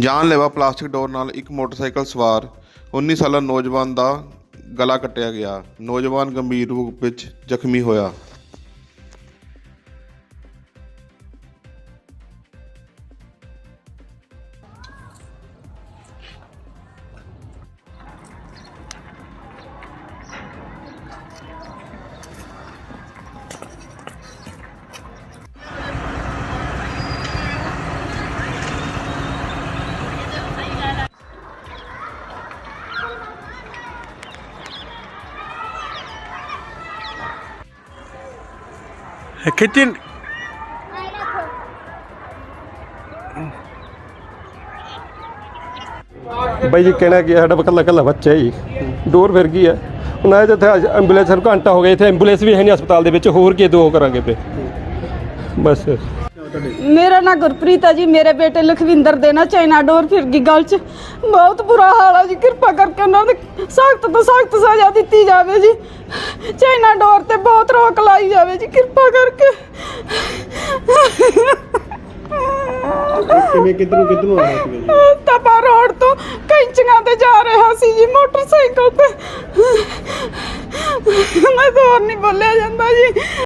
ਜਾਨਲੇਵਾ ਪਲਾਸਟਿਕ ਡੋਰ ਨਾਲ ਇੱਕ ਮੋਟਰਸਾਈਕਲ ਸਵਾਰ 19 ਸਾਲਾ ਨੌਜਵਾਨ ਦਾ ਗਲਾ ਕੱਟਿਆ ਗਿਆ। ਨੌਜਵਾਨ ਗੰਭੀਰ ਰੂਪ ਵਿੱਚ ਜ਼ਖਮੀ ਹੋਇਆ। Eh, ਖਿੱਚੀ ਬਾਈ ਜੀ ਕਹਿਣਾ ਕੀ ਸਾਡਾ ਇਕੱਲਾ ਇਕੱਲਾ ਬੱਚਾ ਹੀ ਡੋਰ ਫਿਰ ਗਈ ਹੈ। ਉਹਨਾਂ ਆਏ ਇੱਥੇ ਐਂਬੂਲੈਂਸ ਨੂੰ ਘੰਟਾ ਹੋ ਗਿਆ, ਇੱਥੇ ਐਂਬੂਲੈਂਸ ਵੀ ਹੈ ਨਹੀਂ ਹਸਪਤਾਲ ਦੇ ਵਿੱਚ, ਹੋਰ ਕੀ ਦੋ ਕਰਾਂਗੇ ਪਏ ਬਸ। ਮੇਰਾ ਨਾਂ ਗੁਰਪ੍ਰੀਤ ਹੈ ਜੀ ਮੇਰੇ ਬੇਟੇ ਲਖਵਿੰਦਰ ਦੇ ਨਾ ਚਾਈਨਾ ਡੋਰ ਫਿਰ ਗਈ ਗਲ 'ਚ। ਬਹੁਤ ਬੁਰਾ ਹਾਲ ਹੈ ਜੀ ਕਿਰਪਾ ਕਰਕੇ ਉਹਨਾਂ ਦੇ ਸਖਤ ਤੋਂ ਸਖਤ ਸਜ਼ਾ ਦਿੱਤੀ ਜਾਵੇ ਜੀ। ਚਾਈਨਾ ਡੋਰ ਤੇ ਬਹੁਤ ਰੋਕ ਲਾਈ ਜਾਵੇ ਜੀ ਕਿਰਪਾ ਕਰਕੇ। ਕਿਵੇਂ ਕਿੱਧਰੋਂ ਕਿੱਧਰੋਂ ਆ ਰਿਹਾ ਜੀ? ਤਪਾ ਰੋਡ ਤੋਂ ਕੈਂਚੀਆਂ ਤੇ ਜਾ ਰਿਹਾ ਸੀ ਜੀ ਮੋਟਰਸਾਈਕਲ ਤੇ। ਮੈਂ ਤਾਂ ਹੋਰ ਨਹੀਂ ਬੋਲਿਆ ਜਾਂਦਾ ਜੀ।